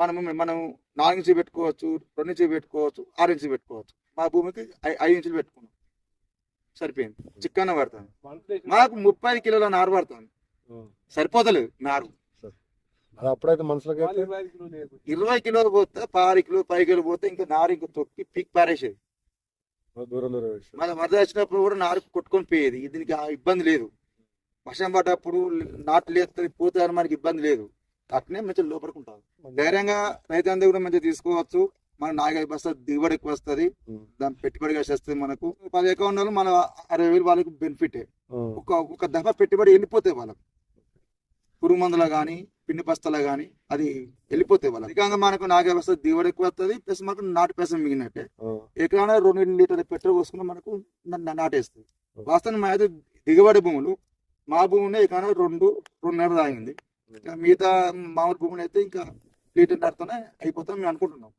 మనం మనం నాలుగు ఇంచులు పెట్టుకోవచ్చు రెండు ఇంచులు పెట్టుకోవచ్చు ఆరు ఇంచులు పెట్టుకోవచ్చు. మా భూమికి ఐ- ఐదు ఇంచులు పెట్టుకున్నాం. సరిపోయింది. చిక్కన్న పడుతుంది మాకు ముప్పై కిలోల నారు పడుతుంది సరిపోతలేదు నారు. అది అప్పుడైతే మనుషులకి అయితే ఇరవై కిలోలు పోతే పారి కిలో పై కిలో పోతే ఇంకా నారు ఇంకా తొక్కి పీక్ పారేసేది. మన వరద వచ్చినప్పుడు కూడా నారు కొట్టుకొని పోయేది. దీనికి ఆ ఇబ్బంది లేదు. వర్షం పడ్డప్పుడు నాటు లేస్తుంది పోతే అని మనకి ఇబ్బంది లేదు. అట్నే మంచిగా లోపడుకుంటాం ధైర్యంగా రైతు కూడా మంచిగా తీసుకోవచ్చు. మన నాలుగైదు బస్తా దిగుబడి ఎక్కువ వస్తుంది. దాని పెట్టుబడి వస్తుంది మనకు. పది అకౌంట్ మన అరవై వేలు వాళ్ళకి బెనిఫిట్. ఒక ఒక దఫా పెట్టుబడి వెళ్ళిపోతాయి వాళ్ళకు. పురుగు మందుల కానీ పిండి బస్తాల కానీ అది వెళ్ళిపోతాయి వాళ్ళకి. అధికంగా మనకు నాలుగైదు బస్తా దిగుబడి ఎక్కువ వస్తుంది. ప్లస్ మనకు నాటు పెసం మిగిలినట్టే. ఎకరాన రెండు లీటర్ల పెట్రోల్ పోసుకుని మనకు నాటేస్తుంది. వాస్తవం మా అయితే దిగుబడి భూములు మా భూమిని ఎకరాన రెండు రెండున్నర తాగింది. ఇంకా మిగతా మామూలు భూములు అయితే ఇంకా లీటర్ నడుతూనే అయిపోతాం మేము అనుకుంటున్నాం.